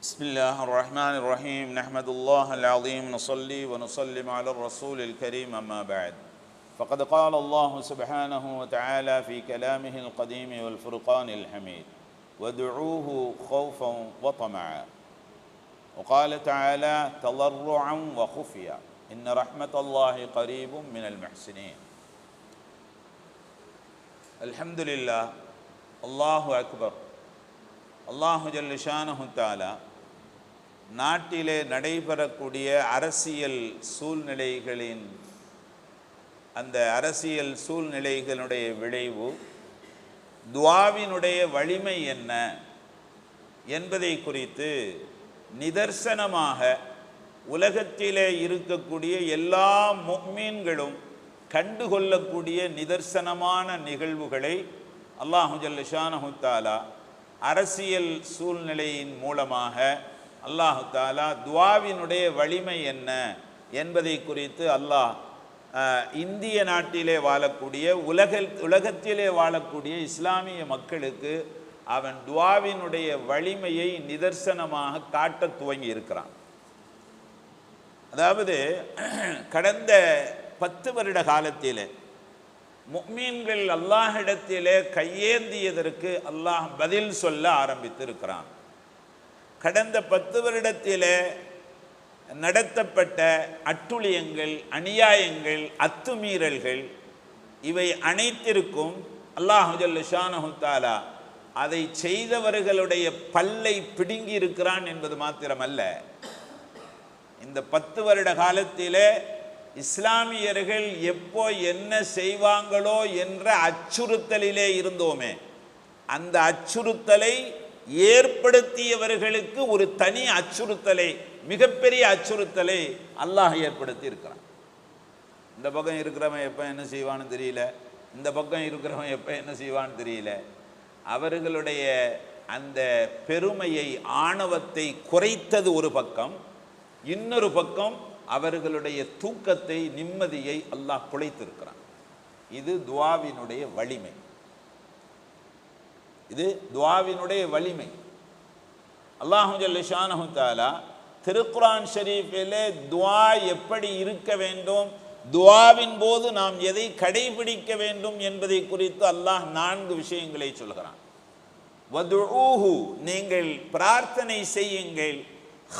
بسم الله الرحمن الرحيم نحمد الله العظيم نصلي ونسلم على الرسول الكريم أما بعد فقد قال الله سبحانه وتعالى في كلامه القديم والفرقان الحميد ودعوه خوفا وطمعا وقال تعالى تضرعا وخفيا إن رحمة الله قريب من المحسنين الحمد لله الله أكبر الله جل شانه تعالى நாட்டிலே நடைபெறக்கூடிய அரசியல் சூழ்நிலைகளின் அந்த அரசியல் சூழ்நிலைகளுடைய விளைவு துவாவினுடைய வலிமை என்ன என்பதை குறித்து நிதர்சனமாக உலகத்திலே இருக்கக்கூடிய எல்லா முக்மீன்களும் கண்டுகொள்ளக்கூடிய நிதர்சனமான நிகழ்வுகளை அல்லாஹு ஜல்லிஷானஹு அரசியல் சூழ்நிலையின் மூலமாக அல்லாஹு தாலா துவாவினுடைய வலிமை என்ன என்பதை குறித்து அல்லாஹ் இந்திய நாட்டிலே வாழக்கூடிய உலக உலகத்திலே வாழக்கூடிய இஸ்லாமிய மக்களுக்கு அவன் துவாவினுடைய வலிமையை நிதர்சனமாக காட்ட துவங்கி இருக்கிறான். அதாவது கடந்த பத்து வருட காலத்திலே முக்மீன்கள் அல்லாஹிடத்திலே கையேந்தியதற்கு அல்லாஹ் பதில் சொல்ல ஆரம்பித்திருக்கிறான். கடந்த பத்து வருடத்தில் நடத்தப்பட்ட அட்டுழியங்கள் அநியாயங்கள் அத்துமீறல்கள் இவை அனைத்திற்கும் அல்லாஹு ஷானஹுத்தாலா அதை செய்தவர்களுடைய பல்லை பிடுங்கி இருக்கிறான் என்பது மாத்திரமல்ல. இந்த பத்து வருட காலத்தில் இஸ்லாமியர்கள் எப்போ என்ன செய்வாங்களோ என்ற அச்சுறுத்தலிலே இருந்தோமே. அந்த அச்சுறுத்தலை ஏற்படுத்தியவர்களுக்கு ஒரு தனி அச்சுறுத்தலை மிகப்பெரிய அச்சுறுத்தலை அல்லாஹ் ஏற்படுத்தி இருக்கிறான் இந்த பக்கம் இருக்கிறவன் எப்போ என்ன செய்வான்னு தெரியல. இந்த பக்கம் இருக்கிறவன் எப்போ என்ன செய்வான்னு தெரியல. அவர்களுடைய அந்த பெருமையை ஆணவத்தை குறைத்தது ஒரு பக்கம். இன்னொரு பக்கம் அவர்களுடைய தூக்கத்தை நிம்மதியை அல்லாஹ் குலைத்திருக்கிறான். இது துவாவினுடைய வலிமை. இது துவாவினுடைய வலிமை. அல்லாஹு தாலா திருக்குரான் ஷரீஃபிலே துவா எப்படி இருக்க வேண்டும் துவாவின் போது நாம் எதை கடைபிடிக்க வேண்டும் என்பதை குறித்து அல்லாஹ் நான்கு விஷயங்களை சொல்கிறான். வதுஊஹு நீங்கள் பிரார்த்தனை செய்யுங்கள்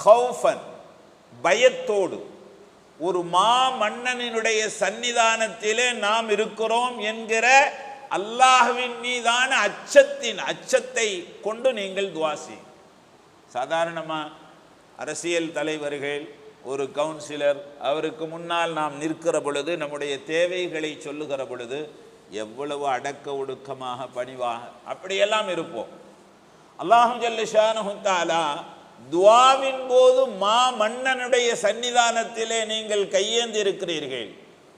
ஹவுஃபன் பயத்தோடு. ஒரு மா மன்னனினுடைய சன்னிதானத்திலே நாம் இருக்கிறோம் என்கிற அல்லாஹுவின் மீதான அச்சத்தின் அச்சத்தை கொண்டு நீங்கள் துவாசி சாதாரணமாக அரசியல் தலைவர்கள் ஒரு கவுன்சிலர் அவருக்கு முன்னால் நாம் நிற்கிற பொழுது நம்முடைய தேவைகளை சொல்லுகிற பொழுது எவ்வளவு அடக்க ஒடுக்கமாக பணிவாக அப்படியெல்லாம் இருப்போம். அல்லாஹு ஜல்லிஷானுத்தாலா துவாவின் போது மா மன்னனுடைய சன்னிதானத்திலே நீங்கள் கையேந்தி இருக்கிறீர்கள்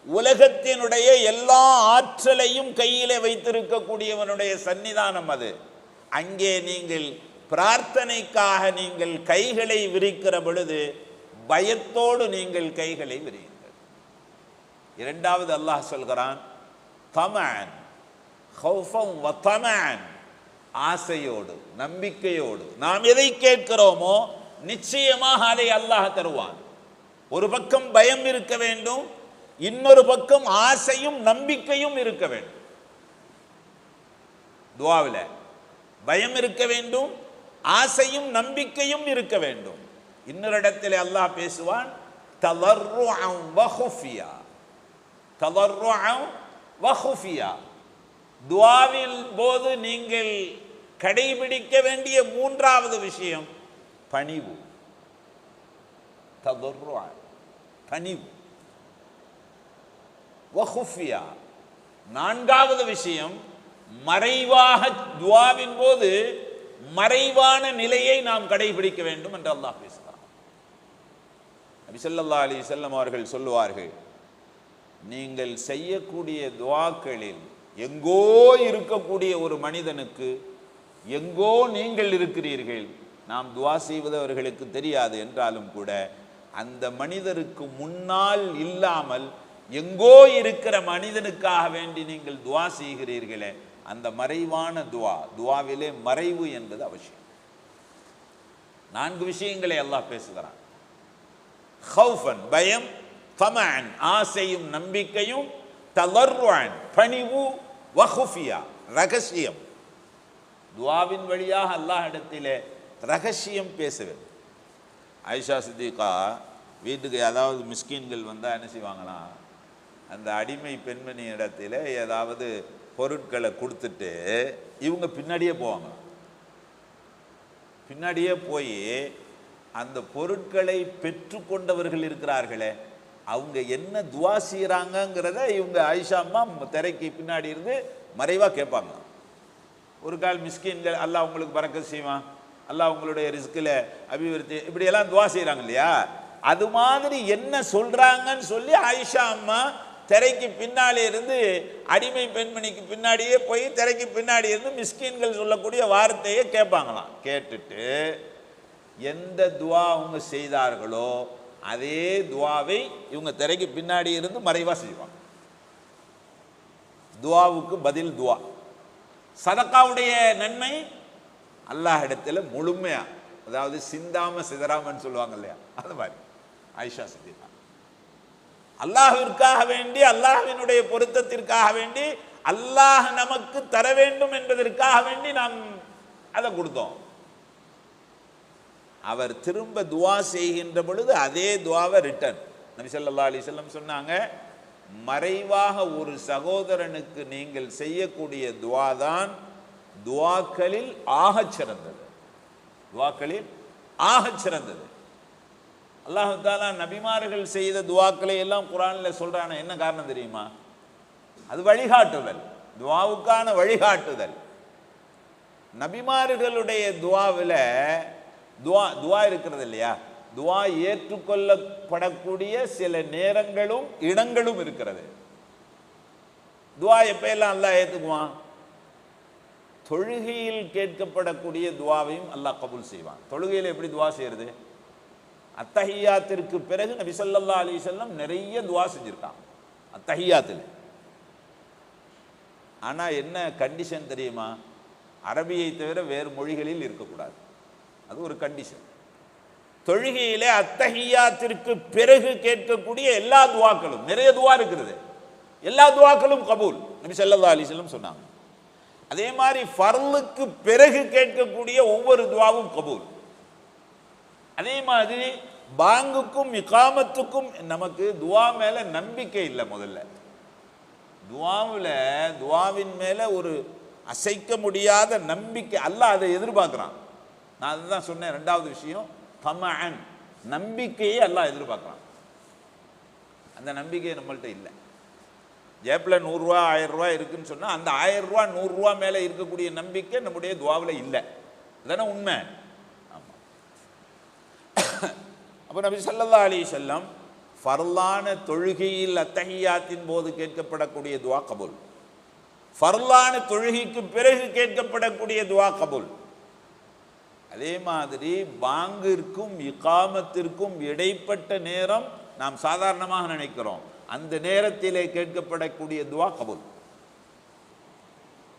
உலகத்தினுடைய எல்லா ஆற்றலையும் கையிலே வைத்திருக்கக்கூடியவனுடைய சன்னிதானம் அது. அங்கே நீங்கள் பிரார்த்தனைக்காக நீங்கள் கைகளை விரிக்கிற பொழுது பயத்தோடு நீங்கள் கைகளை விரியுங்கள். இரண்டாவது அல்லாஹ் சொல்கிறான் தமன் தமன் ஆசையோடு நம்பிக்கையோடு நாம் எதை கேட்கிறோமோ நிச்சயமாக அதை அல்லாஹ் தருவான். ஒரு பக்கம் பயம் இருக்க வேண்டும் இன்னொரு பக்கம் ஆசையும் நம்பிக்கையும் இருக்க வேண்டும். துவாவில் பயம் இருக்க வேண்டும் ஆசையும் நம்பிக்கையும் இருக்க வேண்டும். இன்னொரு இடத்துல அல்லாஹ் பேசுவான் தலர்ருஅம் வஹுஃபியா துவாவில் போது நீங்கள் கடைபிடிக்க வேண்டிய மூன்றாவது விஷயம் பணிவு. பணிவு. வஹுஃபியா. நான்காவது விஷயம் மறைவாக துவாவின் போது மறைவான நிலையை நாம் கடைபிடிக்க வேண்டும் என்று அல்லாஹ் பேசுகிறான். நபி அலி செல்லம் அவர்கள் சொல்லுவார்கள் நீங்கள் செய்யக்கூடிய துவாக்களில் எங்கோ இருக்கக்கூடிய ஒரு மனிதனுக்கு எங்கோ நீங்கள் இருக்கிறீர்கள் நாம் துவா செய்வது அவர்களுக்கு தெரியாது என்றாலும் கூட அந்த மனிதருக்கு முன்னால் இல்லாமல் எங்கோ இருக்கிற மனிதனுக்காக வேண்டி நீங்கள் துவா செய்கிறீர்களே அந்த மறைவான துவா துவாவிலே மறைவு என்பது அவசியம். நான்கு விஷயங்களை எல்லாம் பேசுகிறான். ஹவுஃபன் பயம் தமன் ஆசையும் நம்பிக்கையும் தளர்வான் பணிவு வஹுஃபியா ரகசியம். துவாவின் வழியாக அல்லாஹ் இடத்திலே ரகசியம் பேசுவேன் ஐஷா ஆயிஷா சித்திகா வீட்டுக்கு ஏதாவது மிஸ்கின்கள் வந்தால் என்ன செய்வாங்களாம்? அந்த அடிமை பெண்மணி இடத்துல ஏதாவது பொருட்களை கொடுத்துட்டு இவங்க பின்னாடியே போவாங்க. பின்னாடியே போய் அந்த பொருட்களை பெற்றுக்கொண்டவர்கள் இருக்கிறார்களே அவங்க என்ன துவா செய்கிறாங்கங்கிறத இவங்க ஆயிஷா அம்மா திரைக்கு பின்னாடி இருந்து மறைவாக கேட்பாங்க. ஒரு கால் மிஸ்கின்கள் அல்லாஹ் உங்களுக்கு பறக்க செய்வான். அல்லாஹ் உங்களுடைய ரிஸ்கில் அபிவிருத்தி இப்படியெல்லாம் துவா செய்கிறாங்க இல்லையா? அது மாதிரி என்ன சொல்கிறாங்கன்னு சொல்லி ஆயிஷா அம்மா திரைக்கு பின்னாலே இருந்து அடிமை பெண்மணிக்கு பின்னாடியே போய் திரைக்கு பின்னாடி இருந்து மிஸ்கின்கள் சொல்லக்கூடிய வார்த்தையை கேட்பாங்களாம். கேட்டுட்டு எந்த துவா அவங்க செய்தார்களோ அதே துவாவை இவங்க திரைக்கு பின்னாடி இருந்து மறைவாக செய்வாங்க. துவாவுக்கு பதில் துவா. சதக்காவுடைய நன்மை அல்லாஹ் இடத்துல முழுமையாக அதாவது சிந்தாம சிதறாமன்னு சொல்லுவாங்க இல்லையா? அது மாதிரி. ஆயிஷா சித்திகா அல்லாஹிற்காக வேண்டி அல்லாஹினுடைய பொருத்தத்திற்காக வேண்டி அல்லாஹ் நமக்கு தர வேண்டும் என்பதற்காக வேண்டி நாம் அதை கொடுத்தோம். அவர் திரும்ப துவா செய்கின்ற பொழுது அதே துவாவை ரிட்டர்ன் நபி ஸல்லல்லாஹு அலைஹி சொன்னாங்க மறைவாக ஒரு சகோதரனுக்கு நீங்கள் செய்யக்கூடிய துவா தான் துவாக்களில் ஆகச் சிறந்தது. துவாக்களில் ஆகச் சிறந்தது. அல்லாஹு தாலா நபிமார்கள் செய்த துவாக்களை எல்லாம் குரான்ல சொல்கிறான என்ன காரணம் தெரியுமா? அது வழிகாட்டுதல். துவாவுக்கான வழிகாட்டுதல். நபிமார்களுடைய துவாவில் துவா துவா இருக்கிறது இல்லையா? துவா ஏற்றுக்கொள்ளப்படக்கூடிய சில நேரங்களும் இடங்களும் இருக்கிறது. துவா எப்ப அல்லாஹ் ஏத்துக்குவான்? தொழுகையில் கேட்கப்படக்கூடிய துவாவையும் அல்லாஹ் கபூல் செய்வான். தொழுகையில் எப்படி துவா செய்கிறது அத்தஹியாத்திற்கு பிறகு நபி ஸல்லல்லாஹு அலி செல்லம் நிறைய துவா செஞ்சிருக்கான். அத்தஹியாத்தில். ஆனால் என்ன கண்டிஷன் தெரியுமா? அரபியை தவிர வேறு மொழிகளில் இருக்கக்கூடாது. அது ஒரு கண்டிஷன் தொழுகையிலே அத்தஹியாத்திற்கு பிறகு கேட்கக்கூடிய எல்லா துவாக்களும் நிறைய துவா இருக்கிறது எல்லா துவாக்களும் கபூல் நபி ஸல்லல்லாஹு அலி செல்லம் சொன்னாங்க. அதே மாதிரி ஃபர்லுக்கு பிறகு கேட்கக்கூடிய ஒவ்வொரு துவாவும் கபூல். அதே மாதிரி பாங்குக்கும் இகாமத்துக்கும் நமக்கு துவா மேல நம்பிக்கை இல்லை முதல்ல. துவாவில் துவாவின் மேல ஒரு அசைக்க முடியாத நம்பிக்கை அல்லாஹ் அதை எதிர்பார்க்குறான். நான் அதுதான் சொன்னேன் ரெண்டாவது விஷயம் தமன் நம்பிக்கையே அல்லாஹ் எதிர்பார்க்குறான். அந்த நம்பிக்கை நம்மள்கிட்ட இல்லை. ஜேப்பில் நூறுரூவா ஆயிரம் ரூபா இருக்குன்னு சொன்னால் அந்த ஆயிரம் ரூபா நூறுரூவா மேலே இருக்கக்கூடிய நம்பிக்கை நம்முடைய துவாவில் இல்லை. அதானே உண்மை? அப்போ நபி ஸல்லல்லாஹு அலி செல்லம் ஃபர்லான தொழுகையில் அத்தஹியாத்தின் போது கேட்கப்படக்கூடிய துவா கபுல். ஃபர்லான தொழுகைக்கு பிறகு கேட்கப்படக்கூடிய துவா கபுல். அதே மாதிரி பாங்கிற்கும் இகாமத்திற்கும் இடைப்பட்ட நேரம் நாம் சாதாரணமாக நினைக்கிறோம். அந்த நேரத்திலே கேட்கப்படக்கூடிய துவா கபுல்.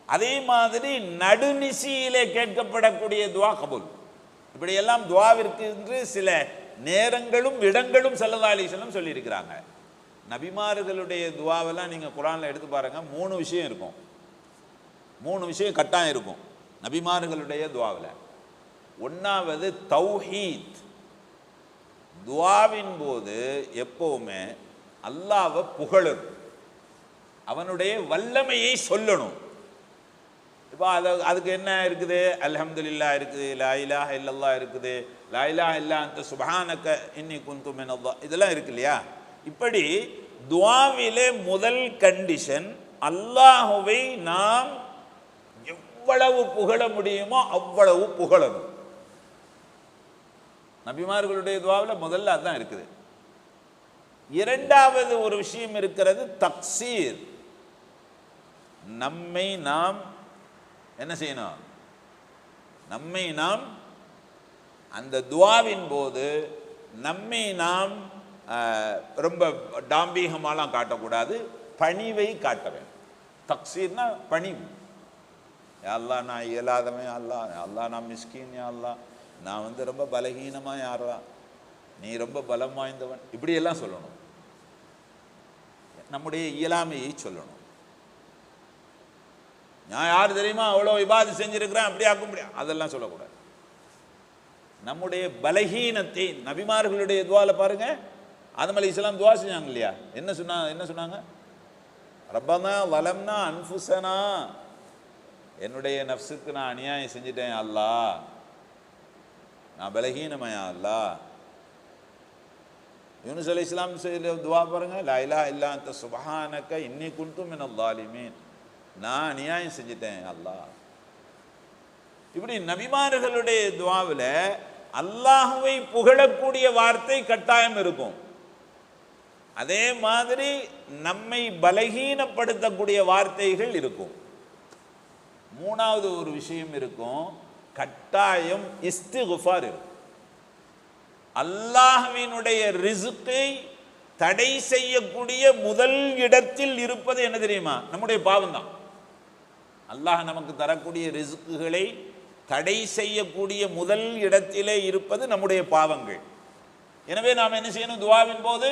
அதே மாதிரி நடுநிசியிலே கேட்கப்படக்கூடிய துவா கபுல். இப்படியெல்லாம் துவாவிற்கு என்று சில நேரங்களும் இடங்களும் சல்லா அலைஹி சொல்லியிருக்கிறாங்க. நபிமார்களுடைய துவாவெல்லாம் நீங்கள் குரானில் எடுத்து பாருங்க மூணு விஷயம் இருக்கும். மூணு விஷயம் கட்டாயம் இருக்கும். நபிமார்களுடைய துவாவில். ஒன்றாவது தௌஹீத். துவாவின் போது எப்போவுமே அல்லாவை புகழணும் அவனுடைய வல்லமையை சொல்லணும். இப்போ அது அதுக்கு என்ன இருக்குது? அலமதுல்லா இருக்குது லா இலாஹ இல்லல்லா இருக்குது. லாயிலா இல்லா அந்த சுபஹானக்க இன்னி குந்து மினல்லா இதெல்லாம் இருக்கு இல்லையா? இப்படி துவாவிலே முதல் கண்டிஷன் அல்லாஹுவை நாம் எவ்வளவு புகழ முடியுமோ அவ்வளவு புகழணும். நபிமார்களுடைய துவாவில் முதல்ல அதுதான் இருக்குது. இரண்டாவது ஒரு விஷயம் இருக்கிறது தக்சீர். நம்மை நாம் என்ன செய்யணும்? நம்மை நாம் அந்த துவாவின் போது நம்மை நாம் ஆஹ், ரொம்ப டாம்பீகமாலாம் காட்டக்கூடாது பணிவை காட்ட வேண்டும். தக்சீர்னா பணிவு. யா நான் இயலாதவன் அல்லா அல்லா நான் மிஸ்கின் அல்லா நான் வந்து ரொம்ப பலகீனமாக யாரா நீ ரொம்ப பலம் வாய்ந்தவன். இப்படியெல்லாம் சொல்லணும். நம்முடைய இயலாமையை சொல்லணும். நான் யார் தெரியுமா அவ்வளோ இபாது செஞ்சுருக்கிறேன் அப்படியே ஆக்க முடியாது அதெல்லாம் சொல்லக்கூடாது. நம்முடைய பலகீனத்தை நபிமார்களுடைய துவால பாருங்க. ஆதம் அலி இஸ்லாம் துவா செஞ்சாங்க இல்லையா? என்ன சொன்னாங்க என்ன சொன்னாங்க? ரப்பனா வலம்னா அன்ஃபுசனா என்னுடைய நஃப்ஸுக்கு நான் அநியாயம் செஞ்சிட்டேன் அல்லாஹ் நான் பலகீனமையா அல்லாஹ் யூனுஸ் அலி இஸ்லாம் செய்த துவா பாருங்க லா இலாஹ இல்லா அந்த சுபஹானக்க இன்னி குண்டும் மினல் ஸாலிமீன். நான் அநியாயம் செஞ்சிட்டேன் அல்லாஹ் இப்படி நபிமார்களுடைய துவாவில் அல்லாஹுவை புகழக்கூடிய வார்த்தை கட்டாயம் இருக்கும். அதே மாதிரி நம்மை பலகீனப்படுத்தக்கூடிய வார்த்தைகள் இருக்கும். மூணாவது ஒரு விஷயம் இருக்கும். கட்டாயம் இஸ்திகுஃபார் இருக்கும். அல்லாஹ்வினுடைய ரிசுக்கை தடை செய்யக்கூடிய முதல் இடத்தில் இருப்பது என்ன தெரியுமா? நம்முடைய பாவம் தான் அல்லாஹ் நமக்கு தரக்கூடிய ரிசுக்குகளை தடை செய்யக்கூடிய முதல் இடத்திலே இருப்பது நம்முடைய பாவங்கள். எனவே நாம் என்ன செய்யணும்? துவாவின் போது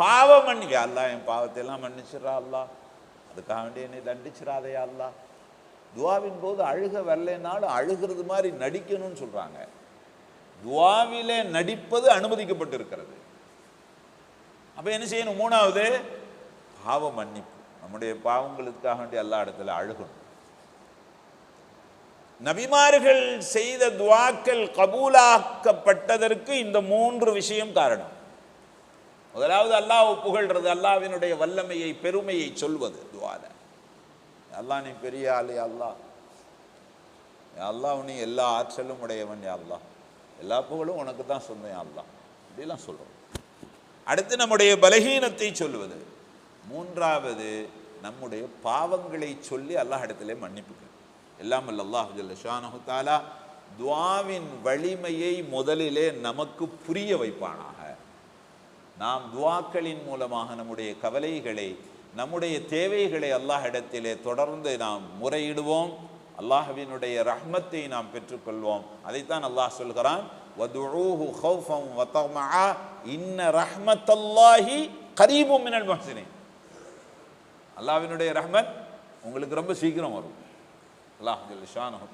பாவம் மன்னிக்க அல்லா என் பாவத்தை எல்லாம் மன்னிச்சிடறா அல்லா. அதுக்காக வேண்டி என்னை தண்டிச்சிடாதே அல்லா. துவாவின் போது அழுக வரலைனாலும் அழுகிறது மாதிரி நடிக்கணும்னு சொல்கிறாங்க துவாவிலே நடிப்பது அனுமதிக்கப்பட்டிருக்கிறது. அப்போ என்ன செய்யணும்? மூணாவது பாவ மன்னிப்பு. நம்முடைய பாவங்களுக்காக வேண்டி எல்லா இடத்துல அழுகணும். நபிமார்கள் செய்த துவாக்கள் கபூலாக்கப்பட்டதற்கு இந்த மூன்று விஷயம் காரணம். முதலாவது அல்லாஹ் புகழ்றது அல்லாவினுடைய வல்லமையை பெருமையை சொல்வது துவால. அல்லாஹ் நீ பெரிய ஆள் அல்லாஹ். அல்லாஹ் நீ எல்லா ஆற்றலும் உடையவன் யா எல்லா புகழும் உனக்கு தான் சொன்னேன் அல்லா இப்படிலாம் சொல்றோம். அடுத்து நம்முடைய பலகீனத்தை சொல்லுவது மூன்றாவது நம்முடைய பாவங்களை சொல்லி அல்லாஹ் இடத்துல மன்னிப்பு எல்லாம் அல்லாஹ் ஷானஹு தாலா துவாவின் வலிமையை முதலிலே நமக்கு புரிய வைப்பானாக. நாம் துவாக்களின் மூலமாக நம்முடைய கவலைகளை நம்முடைய தேவைகளை அல்லாஹ் இடத்திலே தொடர்ந்து நாம் முறையிடுவோம். அல்லாஹவினுடைய ரஹ்மத்தை நாம் பெற்றுக்கொள்வோம். அதைத்தான் அல்லாஹ் சொல்கிறான் வதுஊஹு இன்ன ரஹ்மத்தல்லாஹி கரீபும் மினல் முஹ்சினின். அல்லாஹ்வினுடைய ரஹ்மத் உங்களுக்கு ரொம்ப சீக்கிரம் வரும். அல்லாஹ் ஜல்ல ஷானஹு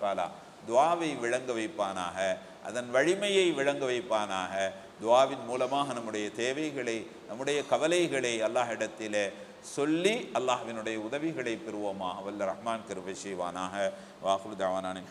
துவாவை விளங்க வைப்பானாக அதன் வலிமையை விளங்க வைப்பானாக. துவாவின் மூலமாக நம்முடைய தேவைகளை நம்முடைய கவலைகளை அல்லாஹ் இடத்திலே சொல்லி அல்லாஹ்வினுடைய உதவிகளை பெறுவோமா? வல்ல ரஹ்மான் கருவை செய்வானாக. வாகுல் தாவானான்